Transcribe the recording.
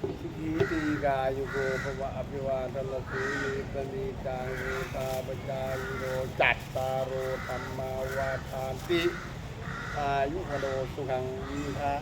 สุขีตีกายุโกภวะอภิวาทละสีลิสนีจังเวตาปจายโรจัตตาโรธรรมาวาทานติ อายุพโนสุขังมีทะ